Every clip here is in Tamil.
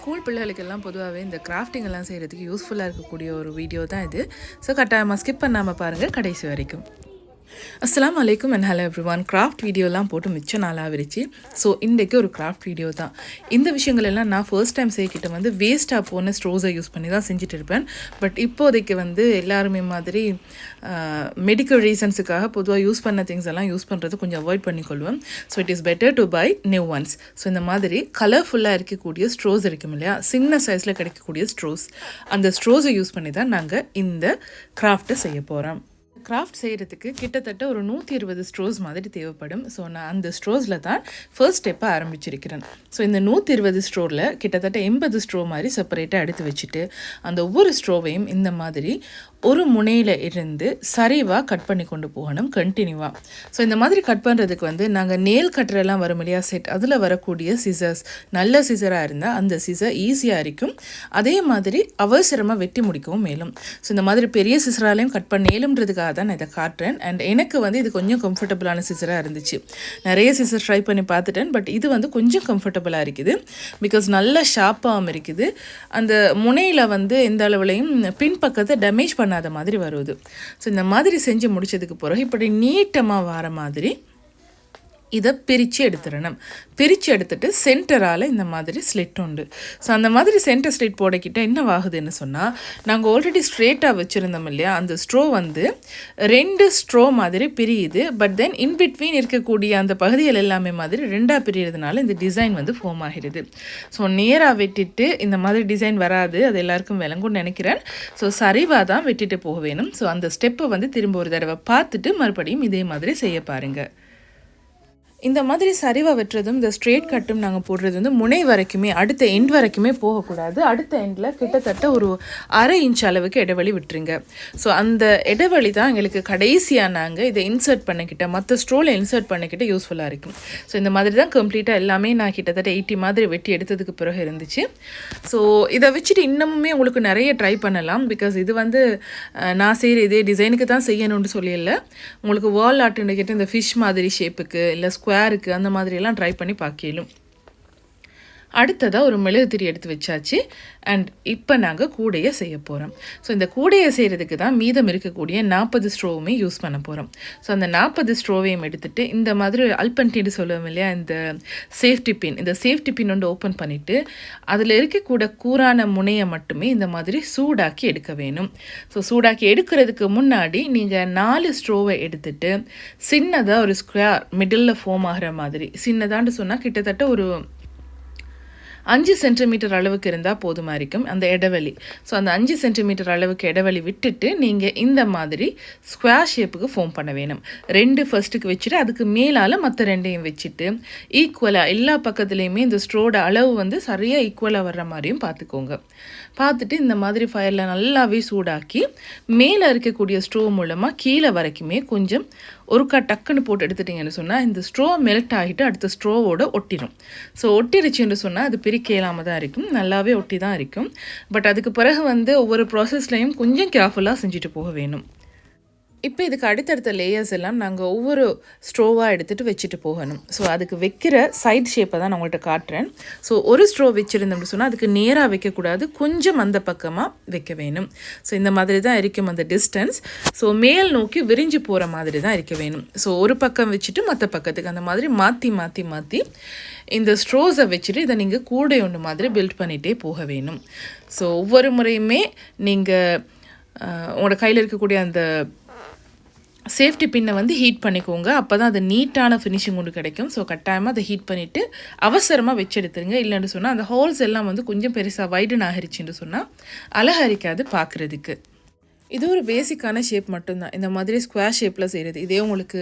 ஸ்கூல் பிள்ளைகளுக்கெல்லாம் பொதுவாகவே இந்த கிராஃப்டிங் எல்லாம் செய்கிறதுக்கு யூஸ்ஃபுல்லாக இருக்கக்கூடிய ஒரு வீடியோ தான் இது. ஸோ கட்டாயமாக ஸ்கிப் பண்ணாமல் பாருங்கள் கடைசி வரைக்கும். அஸ்லாம் அலைக்கும் and hello everyone craft வீடியோலாம் போட்டு மிச்சம் நாளாகிருச்சு ஸோ இன்றைக்கு ஒரு கிராஃப்ட் வீடியோ தான். இந்த விஷயங்கள் எல்லாம் நான் ஃபர்ஸ்ட் டைம் செய்யக்கிட்ட வந்து வேஸ்ட்டாக போன ஸ்ட்ரோஸை யூஸ் பண்ணி தான் செஞ்சுட்டு இருப்பேன் பட் இப்போதைக்கு வந்து எல்லாருமே மாதிரி மெடிக்கல் ரீசன்ஸுக்காக பொதுவாக யூஸ் பண்ண திங்ஸ் எல்லாம் யூஸ் பண்ணுறது கொஞ்சம் avoid பண்ணிக்கொள்வேன் so it is better to buy new ones so இந்த மாதிரி கலர்ஃபுல்லாக இருக்கக்கூடிய ஸ்ட்ரோஸ் இருக்கும் இல்லையா? சின்ன சைஸில் கிடைக்கக்கூடிய ஸ்ட்ரோஸ் அந்த ஸ்ட்ரோஸை யூஸ் பண்ணி தான் நாங்கள் இந்த கிராஃப்ட்டை செய்ய போகிறோம் கிராஃப்ட் செய்கிறதுக்கு கிட்டத்தட்ட ஒரு நூற்றி இருபது ஸ்ட்ரோஸ் மாதிரி தேவைப்படும். ஸோ நான் அந்த ஸ்ட்ரோஸில் தான் ஃபர்ஸ்ட் ஸ்டெப்பை ஆரம்பிச்சிருக்கிறேன். ஸோ இந்த நூற்றி இருபது ஸ்ட்ரோவில் கிட்டத்தட்ட எண்பது ஸ்ட்ரோ மாதிரி செப்பரேட்டாக எடுத்து வச்சுட்டு அந்த ஒவ்வொரு ஸ்ட்ரோவையும் இந்த மாதிரி ஒரு முனையில் இருந்து சரிவாக கட் பண்ணி கொண்டு போகணும் கண்டினியூவாக ஸோ இந்த மாதிரி கட் பண்ணுறதுக்கு வந்து நாங்கள் நேல் கட்டுறெல்லாம் வரும் இல்லையா செட் அதில் வரக்கூடிய சிசர்ஸ் நல்ல சிசராக இருந்தால் அந்த சிசர் ஈஸியாக இருக்கும் அதே மாதிரி அவசரமாக வெட்டி முடிக்கவும் மேலும். ஸோ இந்த மாதிரி பெரிய சிசராலையும் கட் பண்ணேலும்ன்றதுக்காக தான் நான் இதை காட்டுறேன். அண்ட் எனக்கு வந்து இது கொஞ்சம் கம்ஃபர்டபுளான சிசராக இருந்துச்சு. நிறைய சிசர் ட்ரை பண்ணி பார்த்துட்டேன். பட் இது வந்து கொஞ்சம் கம்ஃபர்டபுளாக இருக்குது. பிகாஸ் நல்ல ஷார்ப்பாகவும் இருக்குது. அந்த முனையில் வந்து எந்த அளவுலையும் பின்பக்கத்தை டேமேஜ் பண்ணாத மாதிரி வருது ஸோ இந்த மாதிரி செஞ்சு முடிச்சதுக்கு பிறகு இப்படி நீட்டமாக வர மாதிரி இதை பிரித்து எடுத்துடணும். பிரித்து எடுத்துட்டு சென்டரால் இந்த மாதிரி ஸ்லிட் உண்டு. ஸோ அந்த மாதிரி சென்டர் ஸ்லிட் போடக்கிட்ட என்ன ஆகுதுன்னு சொன்னால் நாங்கள் ஆல்ரெடி ஸ்ட்ரெயிட்டாக வச்சுருந்தோம் இல்லையா? அந்த ஸ்ட்ரோ வந்து ரெண்டு ஸ்ட்ரோ மாதிரி பிரியுது. பட் தென் இன் பிட்வீன் இருக்கக்கூடிய அந்த பகுதிகள் எல்லாமே மாதிரி ரெண்டாக பிரியறதுனால இந்த டிசைன் வந்து ஃபார்ம் ஆகிடுது. ஸோ நேராக வெட்டிட்டு இந்த மாதிரி டிசைன் வராது. அது எல்லாருக்கும் விளங்கும்னு நினைக்கிறேன். ஸோ சரிவாக தான் வெட்டிட்டு போக வேணும். ஸோ அந்த ஸ்டெப்பை வந்து திரும்ப ஒரு தடவை பார்த்துட்டு மறுபடியும் இதே மாதிரி செய்ய பாருங்கள் இந்த மாதிரி சரிவாக வெட்டுறதும் இந்த ஸ்ட்ரெயிட் கட்டும் நாங்கள் போடுறது வந்து முனை வரைக்குமே அடுத்த எண்ட் வரைக்குமே போகக்கூடாது. அடுத்த எண்டில் கிட்டத்தட்ட ஒரு அரை இன்ச் அளவுக்கு இடைவெளி விட்டுருங்க. ஸோ அந்த இடைவெளி தான் எங்களுக்கு கடைசியாக நாங்கள் இதை இன்சர்ட் பண்ணிக்கிட்ட மற்ற ஸ்ட்ரோலை இன்சர்ட் பண்ணிக்கிட்ட யூஸ்ஃபுல்லாக இருக்கும். ஸோ இந்த மாதிரி தான் கம்ப்ளீட்டாக எல்லாமே நான் கிட்டத்தட்ட எயிட்டி மாதிரி வெட்டி எடுத்ததுக்கு பிறகு இருந்துச்சு. ஸோ இதை வச்சுட்டு இன்னமுமே உங்களுக்கு நிறைய ட்ரை பண்ணலாம். பிகாஸ் இது வந்து நான் செய்கிற இதே டிசைனுக்கு தான் செய்யணும்னு சொல்லியில்லை உங்களுக்கு வேர்ல் ஆர்ட்டுன்னு கேட்டு இந்த ஃபிஷ் மாதிரி ஷேப்புக்கு இல்லை ஸ்கொயருக்கு அந்த மாதிரியெல்லாம் ட்ரை பண்ணி பார்க்கலும் அடுத்ததாக ஒரு மெழுகுத்திரி எடுத்து வச்சாச்சு. அண்ட் இப்போ நாங்கள் கூடையை செய்ய போகிறோம் ஸோ இந்த கூடையை செய்கிறதுக்கு தான் மீதம் இருக்கக்கூடிய நாற்பது ஸ்ட்ரோவுமே யூஸ் பண்ண போகிறோம் ஸோ அந்த நாற்பது ஸ்ட்ரோவையும் எடுத்துட்டு இந்த மாதிரி அல்பன்டின்னு சொல்லுவோம் இல்லையா இந்த சேஃப்டி பின் இந்த சேஃப்டி பின் ஒன்று ஓப்பன் பண்ணிவிட்டு அதில் இருக்கக்கூட கூரான முனையை மட்டுமே இந்த மாதிரி சூடாக்கி எடுக்க வேணும். ஸோ சூடாக்கி எடுக்கிறதுக்கு முன்னாடி நீங்கள் நாலு ஸ்ட்ரோவை எடுத்துட்டு சின்னதாக ஒரு ஸ்கொயர் மிடில் ஃபார்ம் ஆகிற மாதிரி சின்னதான்னு சொன்னால் கிட்டத்தட்ட ஒரு அஞ்சு சென்டிமீட்டர் அளவுக்கு இருந்தால் போதுமா இருக்கும் அந்த இடைவெளி. ஸோ அந்த அஞ்சு சென்டிமீட்டர் அளவுக்கு இடைவெளி விட்டுட்டு நீங்கள் இந்த மாதிரி ஸ்கொயர் ஷேப்புக்கு ஃபார்ம் பண்ண வேணும். ரெண்டு ஃபர்ஸ்ட்டுக்கு வச்சுட்டு அதுக்கு மேலால் மற்ற ரெண்டையும் வச்சுட்டு ஈக்குவலாக எல்லா பக்கத்துலேயுமே இந்த ஸ்ட்ரோட அளவு வந்து சரியாக ஈக்குவலாக வர்ற மாதிரியும் பார்த்துக்கோங்க பார்த்துட்டு இந்த மாதிரி ஃபயரில் நல்லாவே சூடாக்கி மேலே இருக்கக்கூடிய ஸ்ட்ரோ மூலமாக கீழே வரைக்குமே கொஞ்சம் ஒருக்கா டக்குன்னு போட்டு எடுத்துட்டிங்கன்னு சொன்னால் இந்த ஸ்ட்ரோ மெல்ட் ஆகிட்டு அடுத்த ஸ்ட்ரோவோட ஒட்டிடும் ஸோ ஒட்டிடுச்சுன்னு சொன்னால் அது பிரிக்க இல்லாமல் தான் இருக்கும். நல்லாவே ஒட்டி தான் இருக்கும். பட் அதுக்கு பிறகு வந்து ஒவ்வொரு ப்ராசஸ்லையும் கொஞ்சம் கேர்ஃபுல்லாக செஞ்சுட்டு போக வேணும். இப்போ இதுக்கு அடுத்தடுத்த லேயர்ஸ் எல்லாம் நாங்கள் ஒவ்வொரு ஸ்ட்ரோவாக எடுத்துகிட்டு வச்சுட்டு போகணும். ஸோ அதுக்கு வைக்கிற சைட் ஷேப்பை தான் நான் உங்கள்கிட்ட காட்டுறேன். ஸோ ஒரு ஸ்ட்ரோ வச்சுருந்தோம்னு சொன்னால் அதுக்கு நேராக வைக்கக்கூடாது கொஞ்சம் அந்த பக்கமாக வைக்க வேணும். ஸோ இந்த மாதிரி தான் இருக்கும் அந்த டிஸ்டன்ஸ் ஸோ மேல் நோக்கி விரிஞ்சு போகிற மாதிரி தான் இருக்க வேணும். ஸோ ஒரு பக்கம் வச்சுட்டு மற்ற பக்கத்துக்கு அந்த மாதிரி மாற்றி மாற்றி மாற்றி இந்த ஸ்ட்ரோஸை வச்சுட்டு இதை நீங்கள் கூடை ஒன்று மாதிரி பில்ட் பண்ணிகிட்டே போக வேணும். ஸோ ஒவ்வொரு முறையுமே நீங்கள் உங்களோட கையில் இருக்கக்கூடிய அந்த சேஃப்டி பின்னை வந்து ஹீட் பண்ணிக்கோங்க. அப்போ தான் அது நீட்டான ஃபினிஷிங் ஒன்று கிடைக்கும். ஸோ கட்டாயமாக அதை ஹீட் பண்ணிவிட்டு அவசரமாக வச்சு எடுத்துருங்க இல்லைன்னு சொன்னால் அந்த ஹோல்ஸ் எல்லாம் வந்து கொஞ்சம் பெருசாக வைடன் ஆகிருச்சுன்னு சொன்னால் அழகரிக்காது பார்க்குறதுக்கு இது ஒரு பேசிக்கான ஷேப் மட்டும்தான். இந்த மாதிரி ஸ்கொயர் ஷேப்பில் செய்கிறது இதே உங்களுக்கு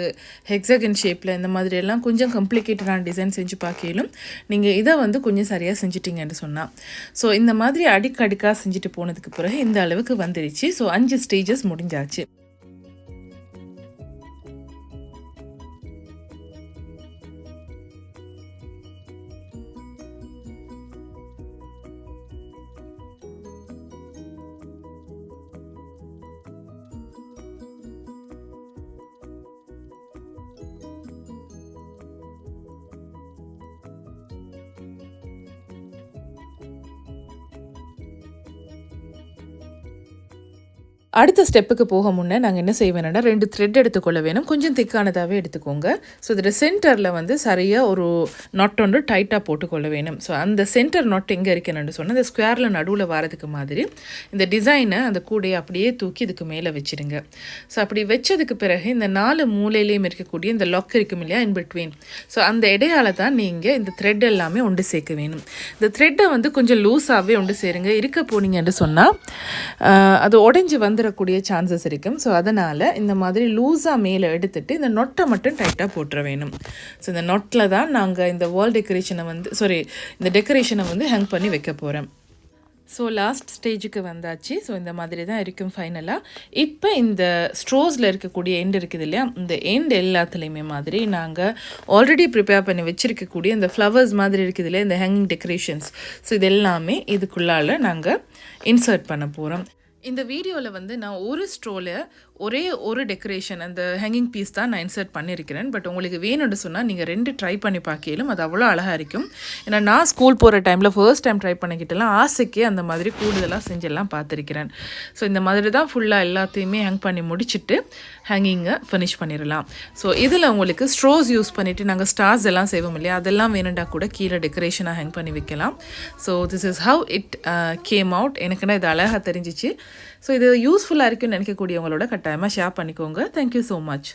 ஹெக்ஸகன் ஷேப்பில் இந்த மாதிரி எல்லாம் கொஞ்சம் காம்ப்ளிகேட்டடான டிசைன் செஞ்சு பார்க்கலும் நீங்கள் இதை வந்து கொஞ்சம் சரியாக செஞ்சிட்டிங்கன்னு சொன்னால் ஸோ இந்த மாதிரி அடிக்கடிக்காக செஞ்சுட்டு போனதுக்கு பிறகு இந்த அளவுக்கு வந்துருச்சு. ஸோ அஞ்சு ஸ்டேஜஸ் முடிஞ்சாச்சு. அடுத்த ஸ்டெப்புக்கு போக முன்னே நாங்கள் என்ன செய்ய வேணும்னா ரெண்டு த்ரெட் எடுத்துக்கொள்ள வேணும். கொஞ்சம் திக்கானதாகவே எடுத்துக்கோங்க. ஸோ இதில் சென்டரில் வந்து சரியாக ஒரு நாட் ஒன்று டைட்டாக போட்டுக்கொள்ள வேணும். ஸோ அந்த சென்டர் நாட் எங்கே இருக்கணும்னு சொன்னால் அந்த ஸ்கொயரில் நடுவில் வரதுக்கு மாதிரி இந்த டிசைனை அந்த கூடையை அப்படியே தூக்கி இதுக்கு மேலே வச்சிடுங்க ஸோ அப்படி வச்சதுக்கு பிறகு இந்த நாலு மூலையிலையும் இருக்கக்கூடிய இந்த லொக் இருக்கும் இல்லையா இன் பிட்வீன் ஸோ அந்த இடையால தான் நீங்கள் இந்த த்ரெட் எல்லாமே ஒன்று சேர்க்க வேணும். இந்த த்ரெட்டை வந்து கொஞ்சம் லூஸாகவே ஒன்று சேருங்க. இருக்க போனீங்கன்னு சொன்னால் அது உடஞ்சி வந்துடும் வந்துடக்கூடிய சான்சஸ் இருக்கும். ஸோ அதனால் இந்த மாதிரி லூஸாக மேலே எடுத்துட்டு இந்த நொட்டை மட்டும் டைட்டாக போட்டுற வேணும். ஸோ இந்த நொட்டில் தான் நாங்கள் இந்த வால் டெக்கரேஷனை வந்து சாரி இந்த டெக்கரேஷனை வந்து ஹேங் பண்ணி வைக்க போகிறோம் ஸோ லாஸ்ட் ஸ்டேஜுக்கு வந்தாச்சு. ஸோ இந்த மாதிரி தான் இருக்கும் ஃபைனலாக இப்போ இந்த ஸ்ட்ரோஸில் இருக்கக்கூடிய எண்ட் இருக்குது இல்லையா? இந்த எண்ட் எல்லாத்துலேயுமே மாதிரி நாங்கள் ஆல்ரெடி ப்ரிப்பேர் பண்ணி வச்சுருக்கக்கூடிய இந்த ஃப்ளவர்ஸ் மாதிரி இருக்குது இல்லையா? இந்த ஹேங்கிங் டெக்கரேஷன்ஸ் ஸோ இது எல்லாமே இதுக்குள்ளால் நாங்கள் இன்சர்ட் பண்ண போகிறோம் இந்த வீடியோவில் வந்து நான் ஒரு ஸ்ட்ரோவில் ஒரே ஒரு டெக்கரேஷன் அந்த ஹேங்கிங் பீஸ் தான் நான் இன்சர்ட் பண்ணியிருக்கிறேன் பட் உங்களுக்கு வேணும்னு சொன்னால் நீங்கள் ரெண்டு ட்ரை பண்ணி பார்க்கலும் அது அவ்வளோ அழகாக இருக்கும். ஏன்னா நான் ஸ்கூல் போகிற டைமில் ஃபர்ஸ்ட் டைம் ட்ரை பண்ணிக்கிட்டலாம் ஆசைக்கே அந்த மாதிரி கூடுதலாக செஞ்செல்லாம் பார்த்துருக்கிறேன். ஸோ இந்த மாதிரி தான் ஃபுல்லாக எல்லாத்தையுமே ஹேங் பண்ணி முடிச்சுட்டு ஹேங்கிங்கை ஃபினிஷ் பண்ணிடலாம் ஸோ இதில் உங்களுக்கு ஸ்ட்ரோஸ் யூஸ் பண்ணிவிட்டு நாங்கள் ஸ்டார்ஸ் எல்லாம் செய்வோம் இல்லையா? அதெல்லாம் வேணுண்டா கூட கீழே டெக்கரேஷனாக ஹேங் பண்ணி வைக்கலாம். So this is how it came out எனக்குன்னா இது அழகாக தெரிஞ்சிச்சு. ஸோ இது யூஸ்ஃபுல்லாக இருக்குன்னு நினைக்கக்கூடியவங்களோட கட்டாயமாக ஷேர் பண்ணிக்கோங்க. Thank you so much